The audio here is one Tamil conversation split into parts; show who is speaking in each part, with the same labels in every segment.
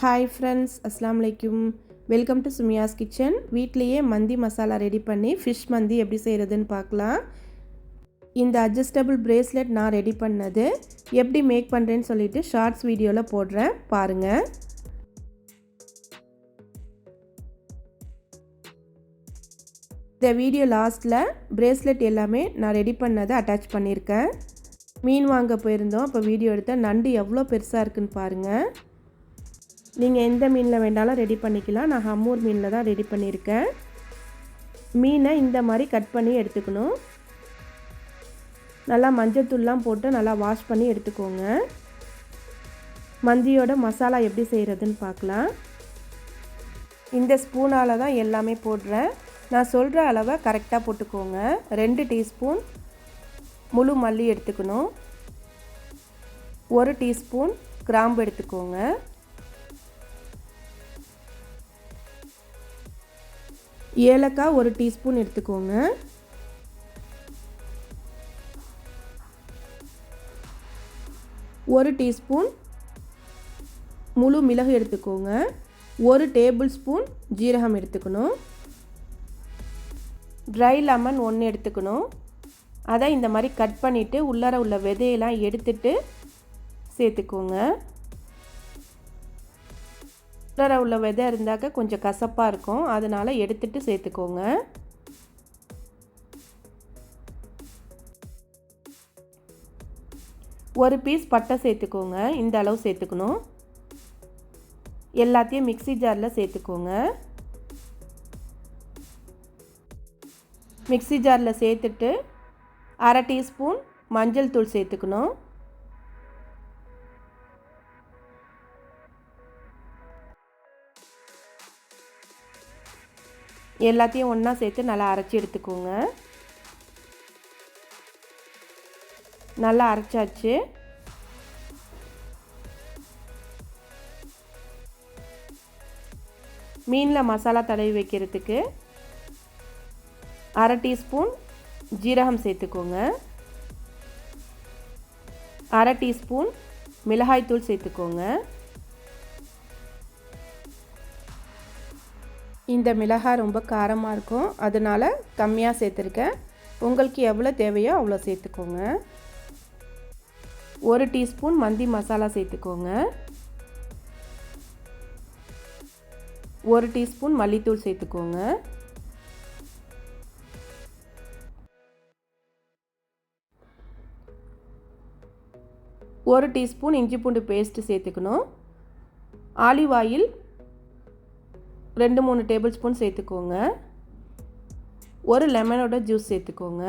Speaker 1: ஹாய் ஃப்ரெண்ட்ஸ் அஸ்லாம் வலைக்கும் வெல்கம் டு சுமியாஸ் கிச்சன் வீட்லேயே மந்தி மசாலா ரெடி பண்ணி ஃபிஷ் மந்தி எப்படி செய்கிறதுன்னு பார்க்கலாம். இந்த அட்ஜஸ்டபிள் பிரேஸ்லெட் நான் ரெடி பண்ணது. எப்படி மேக் பண்ணுறேன்னு சொல்லிட்டு ஷார்ட்ஸ் வீடியோவில் போடுறேன். பாருங்கள் இந்த வீடியோ லாஸ்ட்டில் பிரேஸ்லெட் எல்லாமே நான் ரெடி பண்ணதை அட்டாச் பண்ணியிருக்கேன். மீன் வாங்க போயிருந்தோம். அப்போ வீடியோ எடுத்தால் நண்டு எவ்வளோ பெருசாக இருக்குன்னு பாருங்கள் நீங்கள் எந்த மீனில் வேண்டாலும் ரெடி பண்ணிக்கலாம். நான் ஹம்மூர் மீனில் தான் ரெடி பண்ணியிருக்கேன். மீனை இந்த மாதிரி கட் பண்ணி எடுத்துக்கணும். நல்லா மஞ்சத்தூள்லாம் போட்டு நல்லா வாஷ் பண்ணி எடுத்துக்கோங்க. மந்தியோட மசாலா எப்படி செய்கிறதுன்னு பார்க்கலாம். இந்த ஸ்பூனால் தான் எல்லாமே போடுறேன். நான் சொல்கிற அளவை கரெக்டாக போட்டுக்கோங்க. ரெண்டு டீஸ்பூன் முழு மல்லி எடுத்துக்கணும். ஒரு டீஸ்பூன் கிராம்பு எடுத்துக்கோங்க. ஏலக்காய் ஒரு டீஸ்பூன் எடுத்துக்கோங்க. ஒரு டீஸ்பூன் முழு மிளகு எடுத்துக்கோங்க. ஒரு டேபிள் ஸ்பூன் ஜீரகம் எடுத்துக்கணும். ட்ரை லெமன் ஒன்று எடுத்துக்கணும். அதை இந்த மாதிரி கட் பண்ணிவிட்டு உள்ளார உள்ள விதையெல்லாம் எடுத்துட்டு சேர்த்துக்கோங்க. உள்ளார உள்ள விதை இருந்தாக்க கொஞ்சம் கசப்பாக இருக்கும். அதனால் எடுத்துட்டு சேர்த்துக்கோங்க. ஒரு பீஸ் பட்டை சேர்த்துக்கோங்க. இந்த அளவு சேர்த்துக்கணும். எல்லாத்தையும் மிக்சி ஜாரில் சேர்த்துக்கோங்க. மிக்சி ஜாரில் சேர்த்துட்டு அரை டீஸ்பூன் மஞ்சள் தூள் சேர்த்துக்கணும். எல்லாத்தையும் ஒன்றா சேர்த்து நல்லா அரைச்சி எடுத்துக்கோங்க. நல்லா அரைச்சாச்சு. மீனில் மசாலா தடவி வைக்கிறதுக்கு அரை டீஸ்பூன் ஜீரகம் சேர்த்துக்கோங்க. அரை டீஸ்பூன் மிளகாய்த்தூள் சேர்த்துக்கோங்க. இந்த மிளகாய் ரொம்ப காரமாக இருக்கும். அதனால் கம்மியாக சேர்த்துருக்கேன். உங்களுக்கு எவ்வளோ தேவையோ அவ்வளோ சேர்த்துக்கோங்க. ஒரு டீஸ்பூன் மந்தி மசாலா சேர்த்துக்கோங்க. ஒரு டீஸ்பூன் மல்லித்தூள் சேர்த்துக்கோங்க. ஒரு டீஸ்பூன் இஞ்சி பூண்டு பேஸ்ட்டு சேர்த்துக்கணும். ஆலிவ் ஆயில் ரெண்டு மூணு டேபிள் ஸ்பூன் சேர்த்துக்கோங்க. ஒரு லெமனோட ஜூஸ் சேர்த்துக்கோங்க.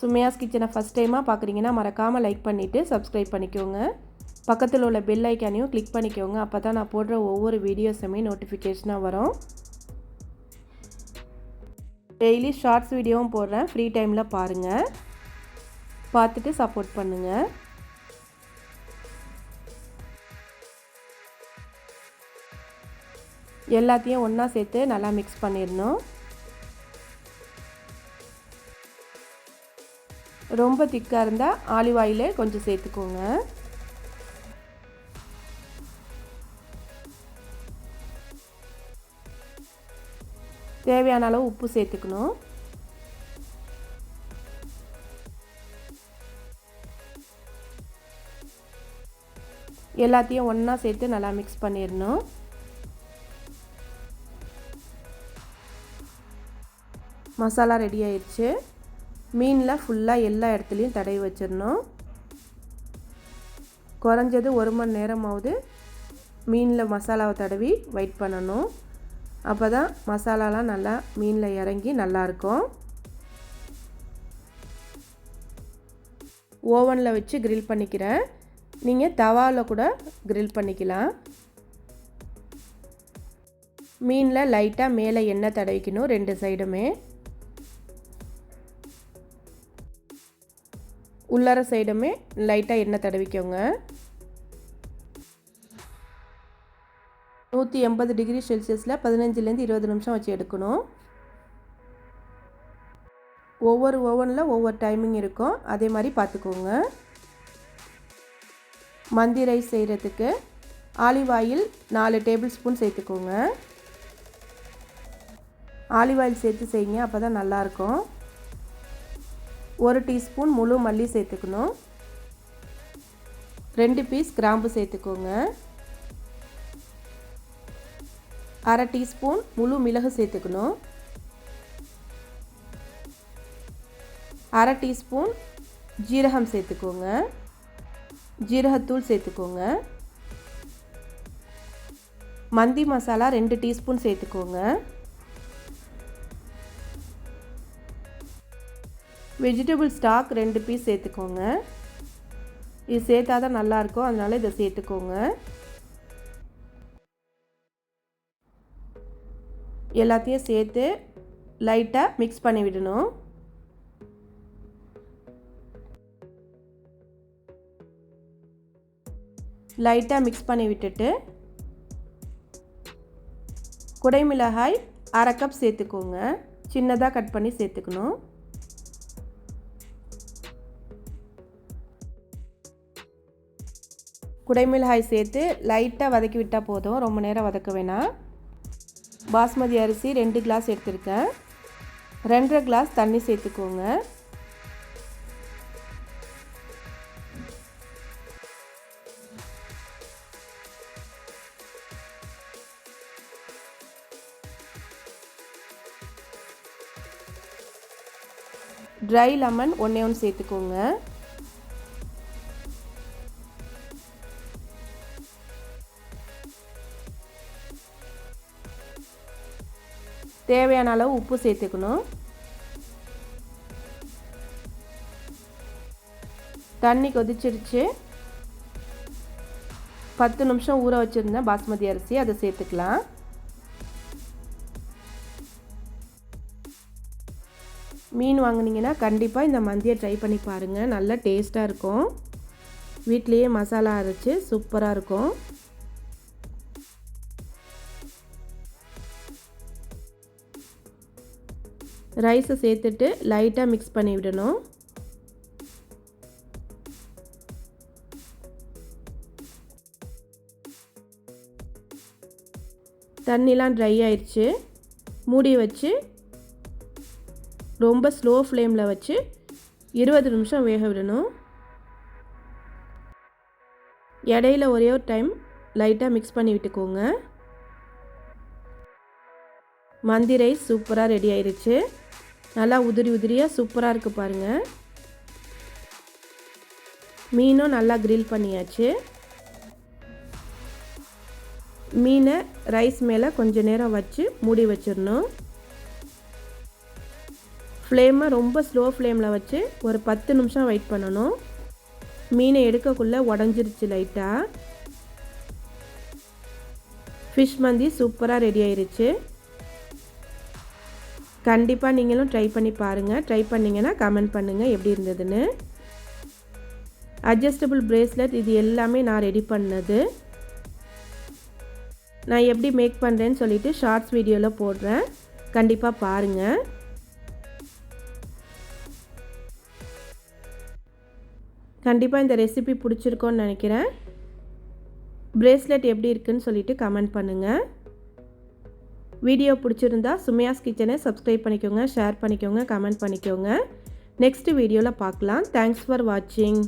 Speaker 1: சுமையாஸ் கிச்சனை ஃபஸ்ட் டைமாக பார்க்குறீங்கன்னா மறக்காமல் லைக் பண்ணிவிட்டு சப்ஸ்கிரைப் பண்ணிக்கோங்க. பக்கத்தில் உள்ள பெல் ஐக்கானையும் கிளிக் பண்ணிக்கோங்க. அப்போ தான் நான் போடுற ஒவ்வொரு வீடியோஸுமே நோட்டிஃபிகேஷனாக வரும். டெய்லி ஷார்ட்ஸ் வீடியோவும் போடுறேன். ஃப்ரீ டைமில் பாருங்கள் பார்த்துட்டு சப்போர்ட் பண்ணுங்கள் எல்லாத்தையும் ஒன்றா சேர்த்து நல்லா மிக்ஸ் பண்ணிடணும். ரொம்ப திக்காக இருந்தால் ஆலிவ் ஆயிலே கொஞ்சம் சேர்த்துக்கோங்க. தேவையான அளவு உப்பு சேர்த்துக்கணும். எல்லாத்தையும் ஒன்றா சேர்த்து நல்லா மிக்ஸ் பண்ணிடணும். மசாலா ரெடி ஆயிடுச்சு. மீனில் ஃபுல்லாக எல்லா இடத்துலையும் தடவி வச்சிடணும். குறைஞ்சது ஒரு மணி நேரமாவது மீனில் மசாலாவை தடவி வெயிட் பண்ணணும். அப்போ தான் மசாலாலாம் நல்லா மீனில் இறங்கி நல்லாயிருக்கும் ஓவனில் வச்சு க்ரில் பண்ணிக்கிறேன். நீங்கள் தவாவில் கூட க்ரில் பண்ணிக்கலாம். மீனில் லைட்டாக மேலே எண்ணெய் தடவிக்கணும் ரெண்டு சைடுமே உள்ளார சைடுமே லைட்டாக எண்ணெய் தடவிக்கோங்க. நூற்றி எண்பது டிகிரி செல்சியஸில் பதினஞ்சுலேருந்து இருபது நிமிஷம் வச்சு எடுக்கணும். ஒவ்வொரு ஓவனில் ஒவ்வொரு டைமிங் இருக்கும். அதே மாதிரி பார்த்துக்கோங்க. மந்தி ரைஸ் செய்கிறதுக்கு ஆலிவ் ஆயில் நாலு டேபிள் ஸ்பூன் சேர்த்துக்கோங்க. ஆலிவ் ஆயில் சேர்த்து செய்யுங்க அப்போ தான் நல்லாயிருக்கும் ஒரு டீஸ்பூன் முழு மல்லி சேர்த்துக்கணும். ரெண்டு பீஸ் கிராம்பு சேர்த்துக்கோங்க. அரை டீஸ்பூன் முழு மிளகு சேர்த்துக்கணும். அரை டீஸ்பூன் ஜீரகம் சேர்த்துக்கோங்க. ஜீரகத்தூள் சேர்த்துக்கோங்க. மந்தி மசாலா ரெண்டு டீஸ்பூன் சேர்த்துக்கோங்க. வெஜிடபிள் ஸ்டாக் ரெண்டு பீஸ் சேர்த்துக்கோங்க. இது சேர்த்தா தான் நல்லாயிருக்கும். அதனால் இதை சேர்த்துக்கோங்க. எல்லாத்தையும் சேர்த்து லைட்டாக மிக்ஸ் பண்ணி விடணும். லைட்டாக மிக்ஸ் பண்ணி விட்டுட்டு குடைமிளகாய் அரை கப் சேர்த்துக்கோங்க. சின்னதாக கட் பண்ணி சேர்த்துக்கணும். குடைமிளகாய் சேர்த்து லைட்டாக வதக்கி விட்டால் போதும். ரொம்ப நேரம் வதக்க வேணாம். பாஸ்மதி அரிசி ரெண்டு கிளாஸ் எடுத்திருக்கேன். ரெண்டரை கிளாஸ் தண்ணி சேர்த்துக்கோங்க. ட்ரை லெமன் ஒன்றே ஒன்று சேர்த்துக்கோங்க. தேவையான அளவு உப்பு சேர்த்துக்கணும். தண்ணி கொதிச்சிருச்சு. பத்து நிமிஷம் ஊற வச்சுருந்தேன் பாஸ்மதி அரிசி அதை சேர்த்துக்கலாம். மீன் வாங்கினீங்கன்னா கண்டிப்பாக இந்த மந்தியை ட்ரை பண்ணி பாருங்கள் நல்லா டேஸ்ட்டாக இருக்கும். வீட்லேயே மசாலா அரைச்சி சூப்பராக இருக்கும். ரைஸை சேர்த்துட்டு லைட்டாக மிக்ஸ் பண்ணி விடணும். தண்ணிலாம் ட்ரை ஆயிடுச்சு மூடி வச்சு ரொம்ப ஸ்லோ ஃப்ளேமில் வச்சு இருபது நிமிஷம் வேக விடணும். இடையில ஒரே ஒரு டைம் லைட்டாக மிக்ஸ் பண்ணி விட்டுக்கோங்க. மந்தி ரைஸ் சூப்பராக ரெடி ஆயிடுச்சு நல்லா உதிரி உதிரியாக சூப்பராக இருக்குது பாருங்கள் மீனும் நல்லா கிரில் பண்ணியாச்சு. மீனை ரைஸ் மேலே கொஞ்சம் நேரம் வச்சு மூடி வச்சிடணும். ஃப்ளேமை ரொம்ப ஸ்லோ ஃப்ளேமில் வச்சு ஒரு பத்து நிமிஷம் வெயிட் பண்ணணும். மீனை எடுக்கக்குள்ளே உடஞ்சிருச்சு லைட்டாக ஃபிஷ் மந்தி சூப்பராக ரெடி ஆயிருச்சு. கண்டிப்பாக நீங்களும் ட்ரை பண்ணி பாருங்கள் ட்ரை பண்ணிங்கன்னா கமெண்ட் பண்ணுங்கள் எப்படி இருந்ததுன்னு. அட்ஜஸ்டபிள் ப்ரேஸ்லெட் இது எல்லாமே நான் ரெடி பண்ணது. நான் எப்படி மேக் பண்ணுறேன்னு சொல்லிவிட்டு ஷார்ட்ஸ் வீடியோவில் போடுறேன். கண்டிப்பாக பாருங்கள் கண்டிப்பாக இந்த ரெசிபி பிடிச்சிருக்கோன்னு நினைக்கிறேன். ப்ரேஸ்லெட் எப்படி இருக்குன்னு சொல்லிவிட்டு கமெண்ட் பண்ணுங்கள் வீடியோ பிடிச்சிருந்தா சுமையாஸ் கிச்சனை சப்ஸ்கிரைப் பண்ணிக்கோங்க ஷேர் பண்ணிக்கோங்க கமெண்ட் பண்ணிக்கோங்க. நெக்ஸ்ட் வீடியோவில் பார்க்கலாம். தேங்க்ஸ் ஃபார் வாட்சிங்